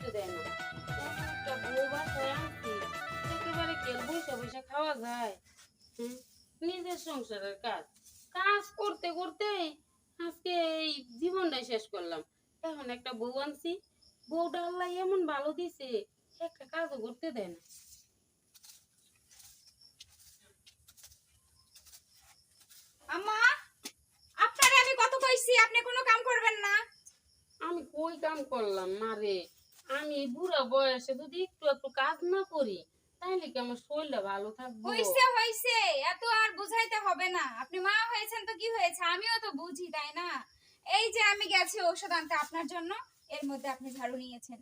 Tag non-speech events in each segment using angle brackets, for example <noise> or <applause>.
করতে দেয় না। একটা বউ বাসায় আনছি একেবারে কেল বসে বসে খাওয়া যায়। হুম? নিজের সংসারের কাজ। কাজ করতে করতে আজকে এই জীবনটাই শেষ করলাম। এখন একটা বউ আনছি। বউটা আল্লাহ এমন ভালো দিছে একটা কাজও করতে দেয় না। আম্মা আপনারে আমি কত কইছি আপনি কোনো কাম করবেন না। আমি কই কাম করলাম মারে আমি বুড়া বয়সে যদি একটু একটু কাজ না করি তাহলে কি আমার শরীরটা ভালো থাকবে? হইছে হইছে। এত আর বুঝাইতে হবে না। আপনি মা হয়েছেন তো কি হয়েছে? আমিও তো বুঝি তাই না? এই যে আমি গেছি ঔষধ আনতে আপনার জন্য এর মধ্যে আপনি ঝাড়ু নিয়েছেন।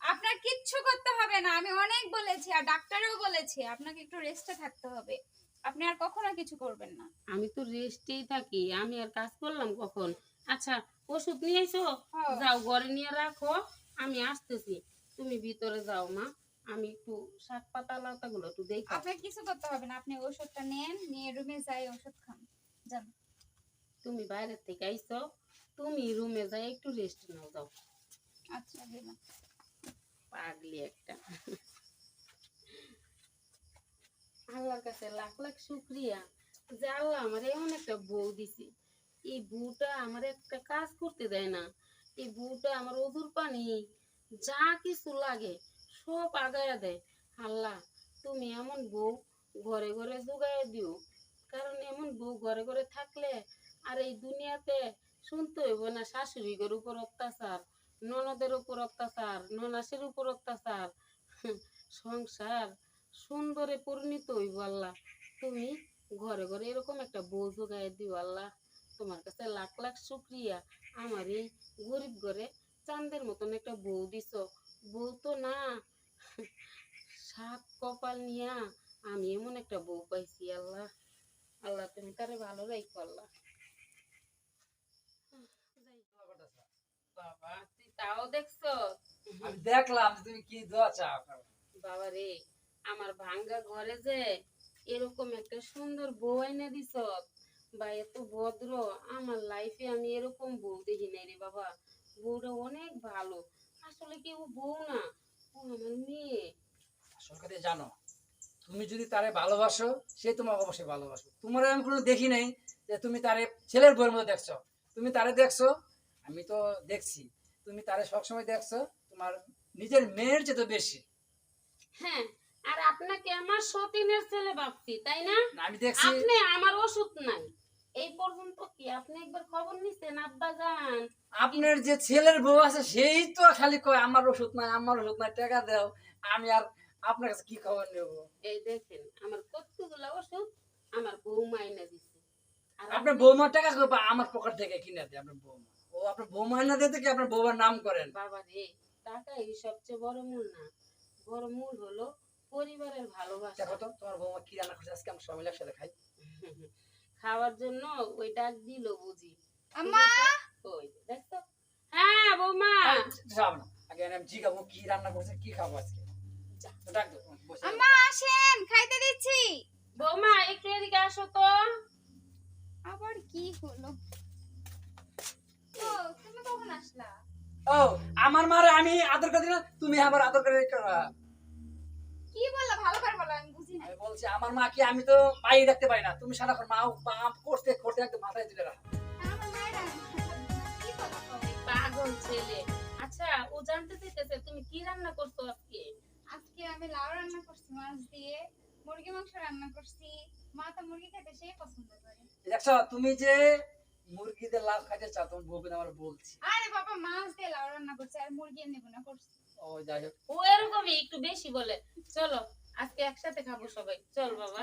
আপনার কিচ্ছু করতে হবে না। আমি অনেক বলেছি আর ডাক্তারও বলেছে আপনাকে একটু রেস্টে থাকতে হবে। আপনি আর কখনো কিছু করবেন না। আমি তো রেস্টেই থাকি। আমি আর কাজ করলাম কখন? আচ্ছা ওষুধ নিয়ে এসো। হ্যাঁ। যাও ঘরে নিয়ে রাখো। আমি আসতেছি। তুমি ভিতরে যাও মা। আমি একটু শাক পাতা লতা গুলো একটু দেখো আপনাকে কিছু করতে হবে না আপনি ওষুধটা নেন নিয়ে রুমে যাই ওষুধ খান। যান। তুমি বাইরে থেকে আইসো তুমি রুমে যাই একটু রেস্ট নাও যাও। আচ্ছা দিলাম। পাগলি একটা। আল্লাহর কাছে লাখ লাখ শুক্রিয়া। যে আল্লাহ আমার এমন একটা বউ দিছে। এই বউটা আমার একটা কাজ করতে দেয় না। এই বউটা আমার ওদুর পানি। যা কিছু লাগে সব আগায়া দেয়। আল্লাহ, তুমি এমন বউ ঘরে ঘরে জোগাইয়া দিও। কারণ এমন বউ ঘরে ঘরে থাকলে আর এই দুনিয়াতে শুনতে হইব না শাশুড়িদের উপর অত্যাচার, ননদের উপর অত্যাচার, ননাসের উপর অত্যাচার। সংসার সুন্দরে পরিণত হইব আল্লাহ। তুমি ঘরে ঘরে এরকম একটা বউ জোগাই দিও আল্লাহ। তোমার কাছে লাখ লাখ শুক্রিয়া। আমার এই গরিব ঘরে চাঁদের মতন একটা বউ দিছ। বউ তো না সাত কপাল নিয়া আমি এমন একটা বউ পাইছি আল্লাহ। আল্লাহ তুমি তারে ভালো রাখো আল্লাহ। বাবা তুই তাও দেখছ? আমি দেখলাম তুমি কি দোয়া চাও। বাবা রে আমার ভাঙ্গা ঘরে যে এরকম একটা সুন্দর বউ এনে দিছ বা এত ভদ্র আমার লাইফে আমি এরকম বউ দেখি নাই রে বাবা। বউটা অনেক ভালো। আসলে কি ও বউ না? ও আমার মেয়ে। আসল কথা জানো তুমি যদি তারে ভালোবাসো সে তোমাকে অবশ্যই ভালোবাসো তোমার আমি কোনো দেখি নাই যে তুমি তারে ছেলের বইয়ের মধ্যে দেখছ। তুমি তারে দেখছ আমি তো দেখছি। তুমি তারে সবসময় দেখছ তোমার নিজের মেয়ের চেয়ে তো বেশি। হ্যাঁ আর আপনাকে আমার সতীনের ছেলে ভাবছি তাই না? না, আমি দেখছি। আপনি আমার ওষুধ নাই। এই পর্যন্ত কি? আপনি একবার খবর নিছেন? আব্বা যান। আপনার যে ছেলের বউ আছে সেই তো খালি কয় আমার ওষুধ নাই আমার ওষুধ নাই টাকা দাও আমি আর আপনার কাছে কি খবর নেব? এই দেখেন আমার কতগুলা ওষুধ আমার বৌমা এনে দিছে। আর আপনার আপনি- বৌমার টাকা কই আমার পকেট থেকে কিনে দেয় আপনার বৌমা। ও আপনার বৌমা দিতে কি আপনার বৌমার নাম করেন? বাবা রে টাকা এই সবচেয়ে বড় মূল না। বড় মূল হলো পরিবারের ভালোবাসা। দেখো তো তোমার বৌমা কি রান্না করছে? আজকে আমরা সবাই একসাথে খাই। <laughs> খাওয়ার জন্য ওই ডাক দিল বুঝি। আম্মা! ওই যে, হ্যাঁ বৌমা। যাব না। আগে আমি জিগাবো কি রান্না করছে কি খাব আজকে। ডাক দাও আম্মা আসেন খাইতে দিচ্ছি। বৌমা একটু এদিকে আসো তো। আবার কি হলো? ও তুমি কখন আসলা? ও আমার মারে আমি আদর করে দিলাম তুমি আবার আদর করে। কি বললা? ভালো করে বলো আমি আমি বলছি আমার মা কি আমি তো দেখতে পাই না। তুমি সারাক্ষণ মা মা করতে করতে একদম মাথায় তুলে রাখো? পাগল ছেলে। আচ্ছা ও জানতে চাইতেছে তুমি কি রান্না করছ আজকে? আজকে আমি লাউ রান্না করছি মাছ দিয়ে মুরগি মাংস রান্না করছি। মা তো মুরগি খেতে সেই পছন্দ করে। দেখছ তুমি যে মুরগিদের লাভ খাইতে চাও তোমার বউকে আমার বলছি। আরে বাবা মাছ দিয়ে লাউ রান্না করছি আর মুরগি নেব না করছি। ও যাই হোক। ও এরকমই একটু বেশি বলে। চলো আজকে একসাথে খাব সবাই। চল বাবা।